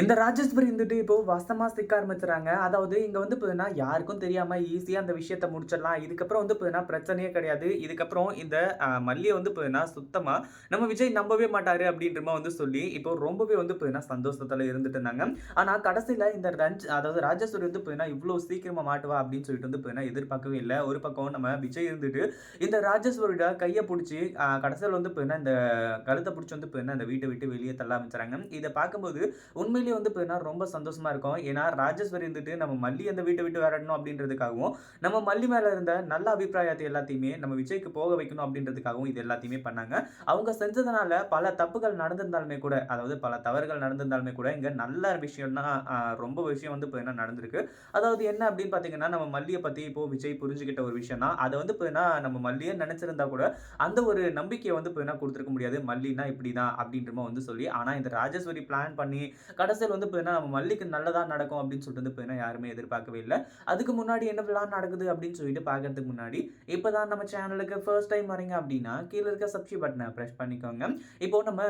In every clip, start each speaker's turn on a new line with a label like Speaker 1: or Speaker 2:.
Speaker 1: இந்த ராஜேஸ்வரி இருந்துட்டு இப்போ வசமா சிக்க ஆரம்பிச்சுறாங்க. அதாவது இங்க வந்து பார்த்தீங்கன்னா யாருக்கும் தெரியாம ஈஸியா அந்த விஷயத்த முடிச்சிடலாம். இதுக்கப்புறம் வந்து பார்த்தீங்கன்னா பிரச்சனையே கிடையாது. இதுக்கப்புறம் இந்த மல்லியை வந்து பார்த்தீங்கன்னா சுத்தமா நம்ம விஜய் நம்பவே மாட்டாரு அப்படின்ற வந்து சொல்லி இப்போ ரொம்பவே வந்து பார்த்தீங்கன்னா சந்தோஷத்துல இருந்துட்டு இருந்தாங்க. ஆனா கடைசியில இந்த ரஞ்ச் அதாவது ராஜேஸ்வரி வந்து பார்த்தீங்கன்னா இவ்வளவு சீக்கிரமா மாட்டுவா அப்படின்னு சொல்லிட்டு வந்து பார்த்தீங்கன்னா எதிர்பார்க்கவே இல்லை. ஒரு பக்கம் நம்ம விஜய் இருந்துட்டு இந்த ராஜேஸ்வரியோட கையை பிடிச்சி கடைசியில் வந்து பார்த்தீங்கன்னா இந்த கழுத்தை பிடிச்சி வந்து பார்த்தீங்கன்னா இந்த வீட்டை விட்டு வெளியே தள்ள ஆரம்பிச்சுறாங்க. இதை பார்க்கும்போது மல்லி வந்து பார்த்தீங்கன்னா ரொம்ப சந்தோஷமா இருக்கும். ஏன்னா ராஜேஸ்வரி இருந்துட்டு நம்ம மல்லி அந்த வீட்டை விட்டு விளையாடணும் அப்படின்றதுக்காகவும் நம்ம மல்லி மேலே இருந்த நல்ல அபிப்பிராயத்தை எல்லாத்தையுமே நம்ம விஜய்க்கு போக வைக்கணும் அப்படின்றதுக்காகவும் இது எல்லாத்தையுமே பண்ணாங்க. அவங்க செஞ்சதுனால பல தப்புகள் நடந்திருந்தாலுமே கூட அதாவது பல தவறுகள் நடந்திருந்தாலுமே கூட இங்கே நல்ல விஷயம்னா ரொம்ப விஷயம் வந்து இப்போ என்ன நடந்திருக்கு. அதாவது என்ன அப்படின்னு பார்த்தீங்கன்னா நம்ம மல்லியை பற்றி இப்போ விஜய் புரிஞ்சுக்கிட்ட ஒரு விஷயம் தான் அதை வந்து பார்த்தீங்கன்னா நம்ம மல்லியே நினச்சிருந்தா கூட அந்த ஒரு நம்பிக்கையை வந்து பார்த்தீங்கன்னா கொடுத்துருக்க முடியாது. மல்லினா இப்படி தான் அப்படின்றமா வந்து சொல்லி ஆனால் இந்த ராஜேஸ்வரி பிளான் பண்ணி கடைசியில் வந்து பார்த்தீங்கன்னா நம்ம மல்லிக்கு நல்லதாக நடக்கும் அப்படின்னு சொல்லிட்டு வந்து பார்த்தீங்கன்னா யாருமே எதிர்பார்க்கவே இல்லை. அதுக்கு முன்னாடி என்ன பிளான் நடக்குது அப்படின்னு சொல்லிட்டு பார்க்கறதுக்கு முன்னாடி இப்போ தான் நம்ம சேனலுக்கு ஃபர்ஸ்ட் டைம் வரீங்க அப்படின்னா கீழே இருக்க சப்ஸ்கிரைப் பட்டனை ப்ரெஸ் பண்ணிக்கோங்க. இப்போ நம்ம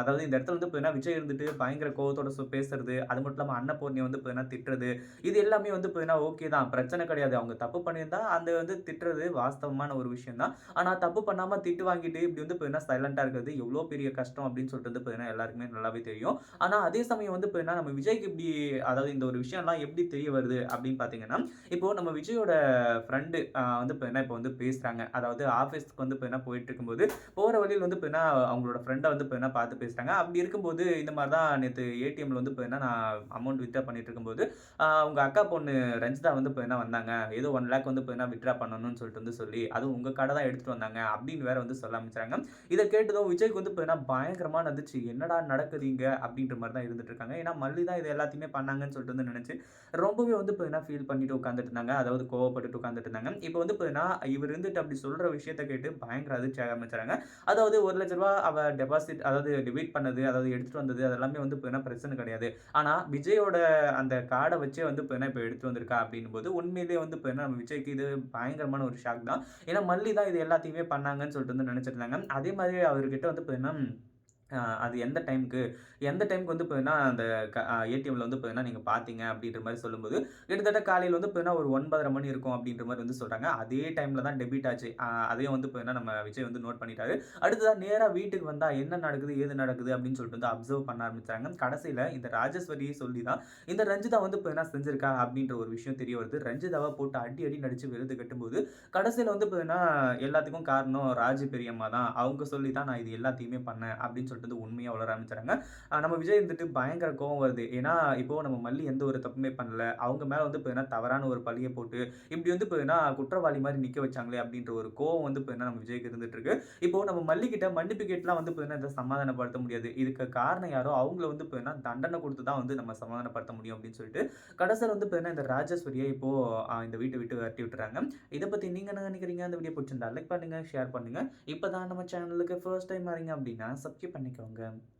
Speaker 1: அதாவது இந்த இடத்துல வந்து பார்த்தீங்கன்னா விஜய் இருந்துட்டு பயங்கர கோவத்தோட பேசுறது அது மட்டும் இல்லாமல் அன்னபூர்ணியை வந்து பார்த்தீங்கன்னா திட்டுறது இது எல்லாமே வந்து பார்த்தீங்கன்னா ஓகே தான். பிரச்சனை கிடையாது. அவங்க தப்பு பண்ணியிருந்தா அந்த வந்து திட்டுறது வாஸ்தவமான ஒரு விஷயம் தான் ஆனால் தப்பு பண்ணாமல் திட்டு வாங்கிட்டு இப்படி வந்து பார்த்தீங்கன்னா சைலண்டாக இருக்கிறது எவ்வளோ பெரிய கஷ்டம் அப்படின்னு சொல்லிட்டு வந்து பார்த்தீங்கன்னா எல்லாருக்குமே நல்லாவே தெரியும். ஆனால் அதே சமயம் வந்து என்ன நம்ம விஜய்க்கு இப்படி அதாவது இந்த ஒரு விஷயம்லாம் எப்படி தெரிய வருது அப்படின்னு பார்த்தீங்கன்னா இப்போ நம்ம விஜயோட ஃப்ரெண்டு வந்து இப்போ என்ன இப்போ வந்து பேசுகிறாங்க அதாவது ஆஃபீஸ்க்கு வந்து பார்த்தீங்கன்னா போயிட்டு இருக்கும்போது போகிற வழியில் வந்து இப்போ என்ன அவங்களோட ஃப்ரெண்டை வந்து இப்போ என்ன பார்த்து பேசுகிறாங்க அப்படி இருக்கும்போது இந்த மாதிரி தான் நேற்று ஏடிஎம்ல வந்து பார்த்தீங்கன்னா நான் அமௌண்ட் வித்ட்ரா பண்ணிட்டு இருக்கும்போது ஆஹ் அவங்க அக்கா பொண்ணு ரஞ்சிதா வந்து இப்போ என்ன வந்தாங்க. ஏதோ ஒன் லேக் வந்து இப்போ என்ன வித்ட்ரா பண்ணணும்னு சொல்லிட்டு வந்து சொல்லி அதுவும் உங்கள் கடை தான் எடுத்துகிட்டு வந்தாங்க அப்படின்னு வேற வந்து சொல்ல ஆரம்பிச்சாங்க. இதை கேட்டதும் விஜய்க்கு வந்து இப்போ என்ன பயங்கரமாக நடந்துச்சு. என்னடா நடக்குதுங்க அப்படின்ற மாதிரி தான் இருந்துட்டு இருக்காங்க. ஏன்னா மல்லி தான் இது எல்லாத்தையுமே பண்ணாங்கன்னு சொல்லிட்டு வந்து நினச்சி ரொம்பவே வந்து பார்த்தீங்கன்னா ஃபீல் பண்ணிட்டு உட்காந்துட்டு இருந்தாங்க அதாவது கோவப்பட்டுட்டு உட்காந்துட்டு இருந்தாங்க இப்போ வந்து பார்த்தீங்கன்னா இவர் இருந்துட்டு அப்படி சொல்கிற விஷயத்த கேட்டு பயங்கர அதிர்ச்சி ஆக ஆரம்பிச்சாங்க. அதாவது ஒரு லட்ச ரூபா அவ டெபாசிட் அதாவது டெபிட் பண்ணது அதாவது எடுத்துகிட்டு வந்தது அதெல்லாமே வந்து பார்த்தீங்கன்னா பிரச்சனை கிடையாது. ஆனால் விஜயோட அந்த கார்டை வச்சே வந்து பார்த்தீங்கன்னா இப்போ எடுத்து வந்திருக்கா அப்படின்னு போது உண்மையிலேயே வந்து இப்போ நம்ம விஜய்க்கு இது பயங்கரமான ஒரு ஷாக் தான். ஏன்னா மல்லி தான் இது எல்லாத்தையுமே பண்ணாங்கன்னு சொல்லிட்டு வந்து நினச்சிருந்தாங்க. அதே மாதிரி அவர்கிட்ட வந்து பார்த்தீங்கன்னா அது எந்த டைமுக்கு? எந்த டைமுக்கு வந்து பார்த்தீங்கன்னா அந்த ஏடிஎம்ல வந்து பார்த்தீங்கன்னா நீங்கள் பார்த்தீங்க அப்படின்ற மாதிரி சொல்லும்போது கிட்டத்தட்ட காலையில் வந்து பார்த்தீங்கன்னா ஒரு ஒன்பதரை மணி இருக்கும் அப்படின்ற மாதிரி வந்து சொல்கிறாங்க அதே டைமில் தான் டெபிட் ஆச்சு. அதையும் வந்து பார்த்தீங்கன்னா நம்ம விஜய் வந்து நோட் பண்ணிட்டாரு. அடுத்ததான் நேராக வீட்டுக்கு வந்தால் என்ன நடக்குது ஏது நடக்குது அப்படின்னு சொல்லிட்டு வந்து அப்சர்வ் பண்ண ஆரம்பிச்சாங்க. கடைசியில் இந்த ராஜேஸ்வரி சொல்லி தான் இந்த ரஞ்சிதா வந்து பார்த்தீங்கன்னா செஞ்சிருக்கா அப்படின்ற ஒரு விஷயம் தெரிய வருது. ரஞ்சிதாவை போட்டு அடி அடி நடிச்சு விருது கட்டும்போது கடைசியில் வந்து பார்த்தீங்கன்னா எல்லாத்துக்கும் காரணம் ராஜ பெரியம்மா தான் அவங்க சொல்லி தான் நான் இது எல்லாத்தையுமே பண்ணேன் அப்படின்னு சொல்லிட்டு வந்து உண்மையாக வளர ஆரம்பிச்சாங்க நம்ம விஜய் இருந்துட்டு பயங்கர கோவம் வருது. ஏன்னா இப்போ நம்ம மல்லி எந்த ஒரு தப்புமே பண்ணல. அவங்க மேலே வந்து பார்த்தீங்கன்னா தவறான ஒரு பழியை போட்டு இப்படி வந்து பார்த்தீங்கன்னா குற்றவாளி மாதிரி நிற்க வச்சாங்களே அப்படின்ற ஒரு கோவம் வந்து பார்த்தீங்கன்னா நம்ம விஜய்க்கு இருந்துட்டு இருக்கு. இப்போ நம்ம மல்லிகிட்ட மன்னிப்பு கேட்டுலாம் வந்து பார்த்தீங்கன்னா இதை சமாதானப்படுத்த முடியாது. இதுக்கு காரணம் யாரோ அவங்கள வந்து பார்த்தீங்கன்னா தண்டனை கொடுத்து தான் வந்து நம்ம சமாதானப்படுத்த முடியும் அப்படின்னு சொல்லிட்டு கடைசியில் வந்து பார்த்தீங்கன்னா இந்த ராஜேஸ்வரியை இப்போ இந்த வீட்டை விட்டு விரட்டி விட்டுறாங்க. இதை பற்றி நீங்கள் என்ன நினைக்கிறீங்க? அந்த வீடியோ பிடிச்சிருந்தா லைக் பண்ணுங்க ஷேர் பண்ணுங்க. இப்போ தான் நம்ம சேனலுக்கு ஃபர்ஸ்ட் டைம் வரீங்க அப்படின்னா சப்ஸ்கிரைப் பண்ணிக்கோங்க